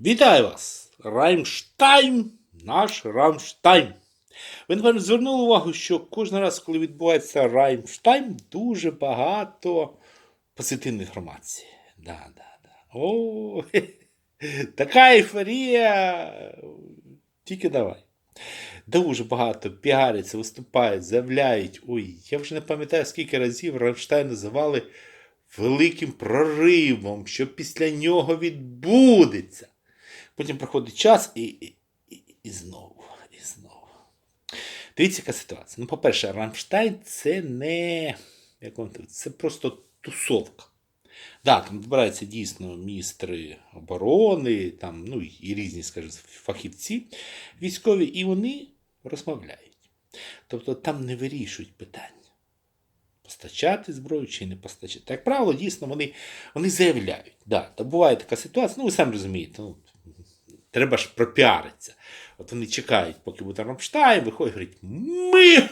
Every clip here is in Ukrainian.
Вітаю вас! Раймштайн, наш Рамштайн. Ви, напевно, звернули увагу, що кожен раз, коли відбувається Раймштайн, дуже багато позитивної інформації. Да, да, да. О, така ейфорія. Тільки давай. Дуже багато піаряться, виступають, заявляють. Ой, я вже не пам'ятаю, скільки разів Рамштайн називали великим проривом, що після нього відбудеться. Потім проходить час і, і, і, і знову, і знову. Дивіться, яка ситуація. Ну, по-перше, Рамштайн це не як вам це просто тусовка. Да, там збираються дійсно міністри оборони, там, ну і різні, скажімо, фахівці військові, і вони розмовляють. Тобто там не вирішують питання. Постачати зброю чи не постачати. Як правило, дійсно вони, вони заявляють. Да, буває така ситуація, ну ви самі розумієте, ну, треба ж пропіаритися. От вони чекають, поки буде Рамштайн, виходять, говорять, ми.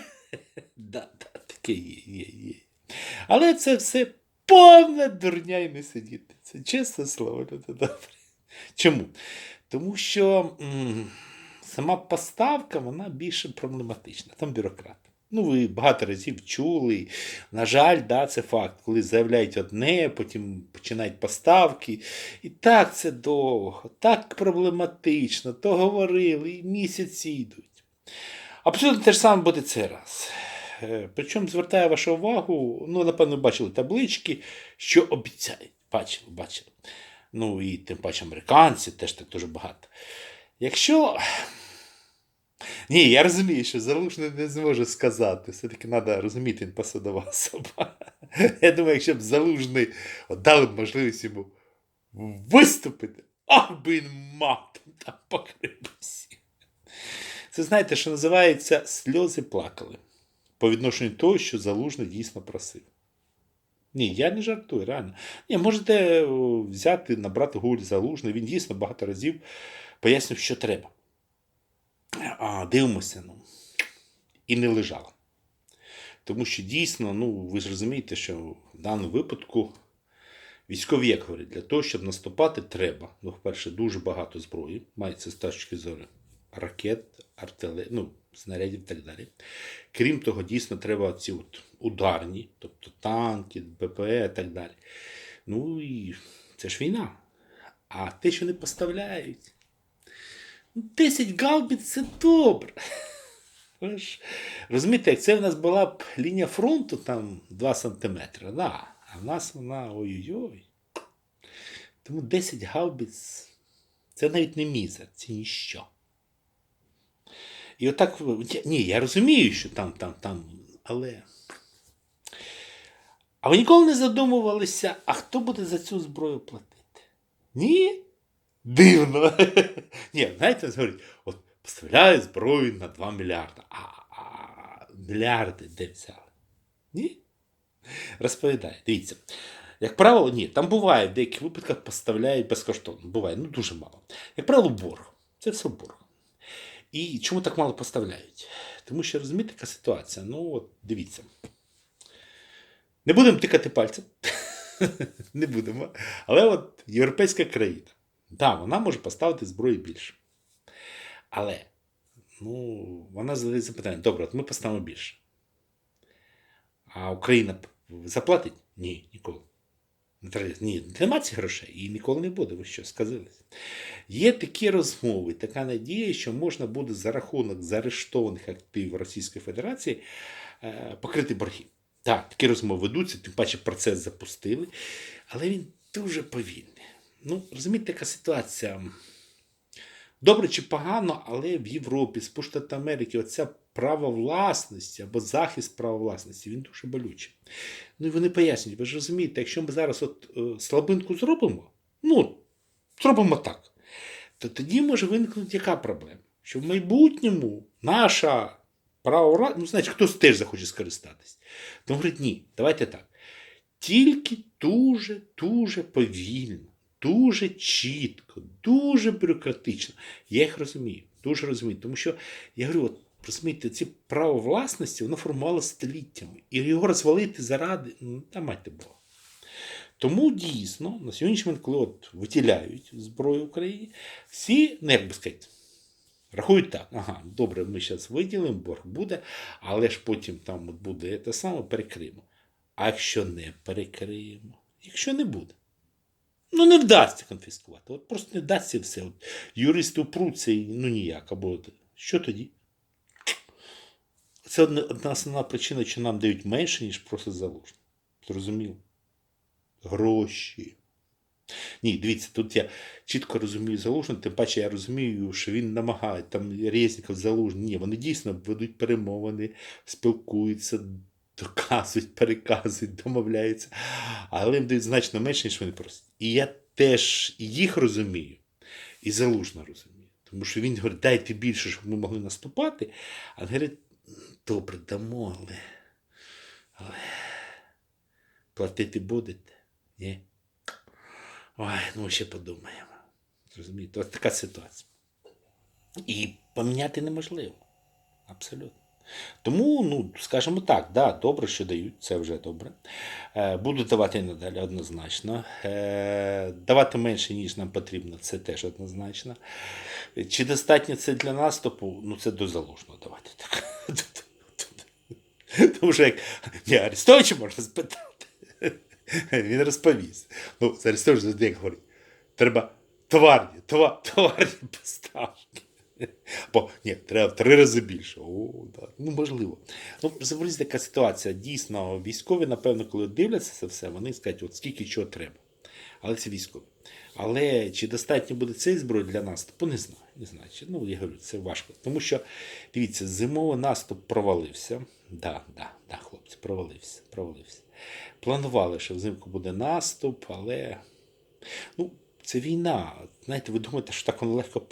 да, да, таке є, є, є. Але це все повна дурня і не сидіти. Це чесне слово, люди добре. Чому? Тому що м, сама поставка вона більше проблематична, там бюрократ. Ну, ви багато разів чули. На жаль, да, це факт. Коли заявляють одне, потім починають поставки. І так це довго, так проблематично, то говорили, і місяці йдуть. Абсолютно те ж саме буде цей раз. Е, Причому звертаю вашу увагу, ну, напевно, бачили таблички, що обіцяють. Бачили, бачили. Ну і тим паче американці теж так дуже багато. Якщо. Ні, я розумію, що залужний не зможе сказати. Все-таки треба розуміти, він посадова особа. Я думаю, якщо б залужний дали б можливість йому виступити, ах би він матом там покрив всіх. Це знаєте, що називається сльози плакали по відношенню того, що залужний дійсно просив. Ні, я не жартую, реально. Ні, можете взяти, набрати гуль залужний. Він дійсно багато разів пояснив, що треба. А дивимося, ну, і не лежала. Тому що дійсно, ну, ви ж розумієте, що в даному випадку військові, як говорять, для того, щоб наступати, треба. Ну, по-перше, дуже багато зброї, мається з точки зору ракет, артилерії, ну, снарядів і так далі. Крім того, дійсно треба ці от ударні, тобто танки, БПЕ і так далі. Ну і це ж війна. А те, що не поставляють, 10 гаубиць це добре. Розумієте, як це в нас була б лінія фронту там 2 сантиметри, да. а в нас вона ой-ой-ой. Тому 10 гаубиць це навіть не мізер, це ніщо. І отак, ні, я розумію, що там, там, там, але. А ви ніколи не задумувалися, а хто буде за цю зброю платити? Ні? Дивно. Ні, знаєте, говорять, от поставляє зброю на 2 мільярди. А, а мільярди де взяли? Ні? Розповідає, дивіться. Як правило, ні, там буває, в деяких випадках поставляють безкоштовно. Буває, ну дуже мало. Як правило, борг. Це все борг. І чому так мало поставляють? Тому що розумієте, яка ситуація? Ну, от дивіться. Не будемо тикати пальцем. Не будемо. Але от європейська країна. Да, вона може поставити зброї більше. Але ну, вона задає запитання: добре, от ми поставимо більше. А Україна заплатить? Ні, ніколи. Ні, нема цих грошей і ніколи не буде. Ви що, сказились? Є такі розмови, така надія, що можна буде за рахунок заарештованих активів Російської Федерації е, покрити борги. Так, такі розмови ведуться, тим паче процес запустили, але він дуже повільний. Ну, розумієте, яка ситуація? Добре чи погано, але в Європі, Сполучених Америки, оця право власності або захист права власності, він дуже болючий. Ну і вони пояснюють, ви ж розумієте, якщо ми зараз от е, слабинку зробимо, ну, зробимо так, то тоді може виникнути яка проблема? Що в майбутньому наша право ну, значить, хтось теж захоче скористатись. Тому говорить, ні, давайте так. Тільки дуже, дуже повільно, дуже чітко, дуже бюрократично. Я їх розумію, дуже розумію. Тому що я говорю, от, розумієте, ці право власності воно формувало століттями. І його розвалити заради, ну, та майте Бога. Тому дійсно, на сьогоднішній момент, коли от виділяють зброю Україні, всі, ну як би сказати, рахують так, ага, добре, ми зараз виділимо, борг буде, але ж потім там буде те саме, перекриємо. А якщо не перекриємо, якщо не буде. Ну, не вдасться конфіскувати. От просто не вдасться все. От юристи упруться і ну ніяк. Або що тоді? Це одна, основна причина, що нам дають менше, ніж просто залужно. Зрозуміло? Гроші. Ні, дивіться, тут я чітко розумію залужно, тим паче я розумію, що він намагає, там Резніков залужний. Ні, вони дійсно ведуть перемовини, спілкуються, доказують, переказують, домовляються. Але їм дають значно менше, ніж вони просять. І я теж їх розумію, і залужно розумію. Тому що він говорить, дайте більше, щоб ми могли наступати. А він говорить, добре, дамо, але, але платити будете? Ні? Ой, ну ще подумаємо. Зрозумієте, ось така ситуація. І поміняти неможливо. Абсолютно. Тому, ну, скажімо так, да, добре, що дають, це вже добре. Е, будуть давати надалі однозначно. Е, давати менше, ніж нам потрібно, це теж однозначно. Чи достатньо це для наступу? Ну, це до залужного давати. Тому що як Арестовича можна спитати. Він розповість. Ну, Арестович завжди говорить. Треба товарні, товар, товарні поставки. Бо ні, треба три рази більше. О, да. Ну, можливо. Ну, завжди така ситуація. Дійсно, військові, напевно, коли дивляться це все, вони скажуть, от скільки чого треба. Але це військові. Але чи достатньо буде цієї зброї для наступу, не знаю. Не знаю. Ну, я говорю, це важко. Тому що, дивіться, зимовий наступ провалився. Да, да, да, хлопці, провалився, провалився. Планували, що взимку буде наступ, але ну, це війна. Знаєте, ви думаєте, що так воно легко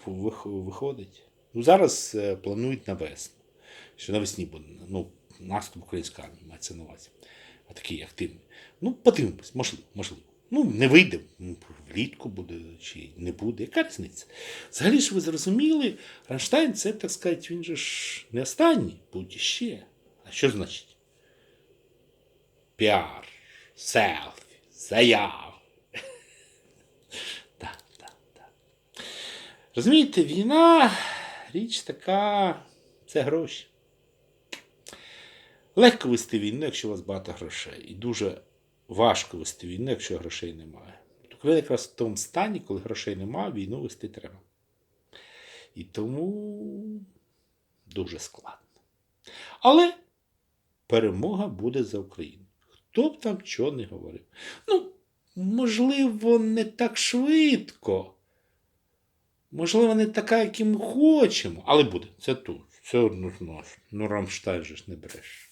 виходить? Ну, зараз е, планують на весну. Що навесні буде ну, наступ української армії, мається на увазі. А такий активний. Ну, подивимось, можливо, можливо. Ну, не вийде, ну, влітку буде чи не буде. Яка різниця? Взагалі ж ви зрозуміли, Ранштайн це, так сказати, він же ж не останній, будь ще. А що значить? Піар, селфі, заяв. Так, так, так. Розумієте, війна річ така, це гроші. Легко вести війну, якщо у вас багато грошей. І дуже важко вести війну, якщо грошей немає. Україна якраз в тому стані, коли грошей немає, війну вести треба. І тому дуже складно. Але перемога буде за Україну. Хто б там чого не говорив. Ну, можливо, не так швидко. Можливо, не така, як ми хочемо, але буде. Це тут. Це однозначно. Ну, Рамштайн же ж не бреше.